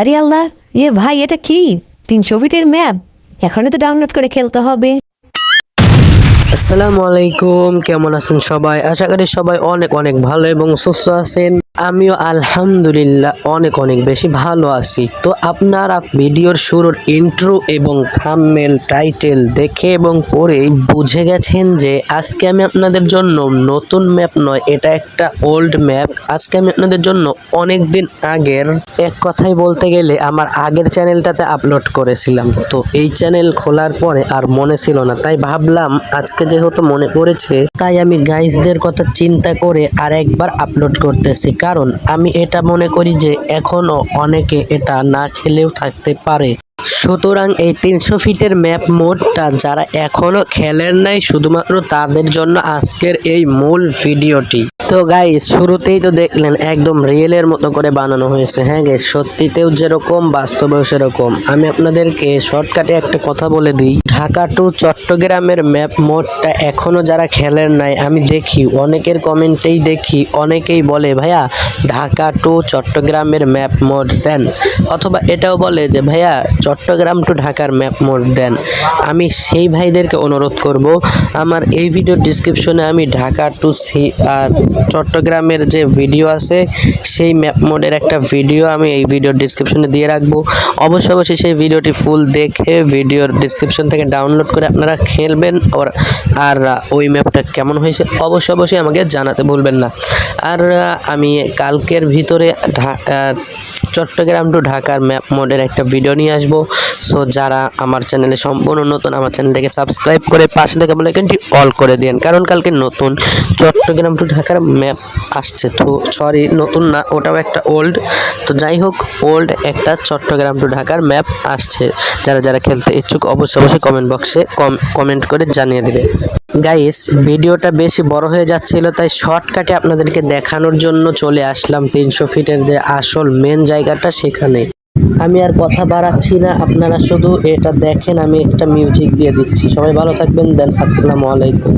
আরে আল্লাহ ইয়ে ভাই, এটা কি? তিন ছবিটির ম্যাপ। এখনই তো ডাউনলোড করে খেলতে হবে। আসসালামু আলাইকুম, কেমন আছেন সবাই? আশা করি সবাই অনেক অনেক ভালো এবং সুস্থ আছেন। আমিও আলহামদুলিল্লাহ অনেক অনেক বেশি ভালো আছি। তো আপনারা ভিডিওর শুরুর ইন্ট্রো এবং থাম্বনেল টাইটেল দেখে এবং পড়ে বুঝে গেছেন যে আজকে আমি আপনাদের জন্য নতুন ম্যাপ নয়, এটা একটা ওল্ড ম্যাপ আজকে আমি আপনাদের জন্য অনেক দিন আগের, এক কথাই বলতে গেলে আমার আগের চ্যানেলটাতে আপলোড করেছিলাম। তো এই চ্যানেল খোলার পরে আর মনে ছিল না, তাই ভাবলাম আজকে যেহেতু মনে পড়েছে, তাই আমি গাইজদের কথা চিন্তা করে আর একবার আপলোড করতেছি। কারণ আমি এটা মনে করি যে এখনও অনেকে এটা না খেলেও থাকতে পারে। সুতরাং এই তিনশো ফিটের ম্যাপ মোডটা যারা এখনও খেলেন নাই, শুধুমাত্র তাদের জন্য আজকের এই মূল ভিডিওটি। তো গাইস শুরুতেই তো দেখলেন একদম রিয়েলের মতো করে বানানো হয়েছে। হ্যাঁ গাইস সত্যিতেও যেরকম, বাস্তবেও সেরকম। আমি আপনাদেরকে শর্টকাটে একটা কথা বলে দিই। ঢাকা টু চট্টগ্রামের ম্যাপ মোডটা এখনও যারা খেলেন নাই, আমি দেখি, অনেকের কমেন্টেই দেখি, অনেকেই বলে, ভাইয়া, ঢাকা টু চট্টগ্রামের ম্যাপ মোড দেন। অথবা এটাও বলে যে, ভাইয়া, চট্টগ্রাম টু ঢাকার ম্যাপ মোড দেন। আমি সেই ভাইদেরকে অনুরোধ করব, আমার এই ভিডিও ডিসক্রিপশনে আমি ঢাকা টু সি আর চট্টগ্রামের যে ভিডিও আছে, সেই ম্যাপ মোডের একটা ভিডিও আমি এই ভিডিওর ডিসক্রিপশনে দিয়ে রাখব। অবশ্যই অবশ্যই সেই ভিডিওটি ফুল দেখে ভিডিওর ডিসক্রিপশন থেকে ডাউনলোড করে আপনারা খেলবেন আর আর ওই ম্যাপটা কেমন হয়েছে অবশ্যই অবশ্যই আমাকে জানাতে ভুলবেন না। আর আমি কালকের ভিতরে চট্টগ্রাম টু ঢাকার ম্যাপ মোডের একটা ভিডিও নিয়ে আসব। সো যারা আমার চ্যানেলে সম্পূর্ণ নতুন, আমার চ্যানেলটাকে সাবস্ক্রাইব করে পাশে থেকে বলে কিন্তু অল করে দিন কারণ কালকে নতুন চট্টগ্রাম টু ঢাকার ম্যাপ আসছে। তো সরি নতুন না, ওটাও একটা ওল্ড তো, যাই হোক ওল্ড একটা চট্টগ্রাম টু ঢাকার ম্যাপ আসছে। যারা যারা খেলতে ইচ্ছুক, অবশ্যই অবশ্যই কমেন্ট বক্সে কমেন্ট করে জানিয়ে দেবে। গাইস ভিডিওটা বেশি বড় হয়ে যাচ্ছিল, তাই শর্টকাটে আপনাদেরকে দেখানোর জন্য চলে আসলাম তিনশো ফিটের যে আসল মেন জায়গাটা সেখানে। আমি আর কথা বাড়াচ্ছি না, আপনারা শুধু এটা দেখেন, আমি একটা মিউজিক দিয়ে দিচ্ছি। সবাই ভালো থাকবেন, দেন আসসালামু আলাইকুম।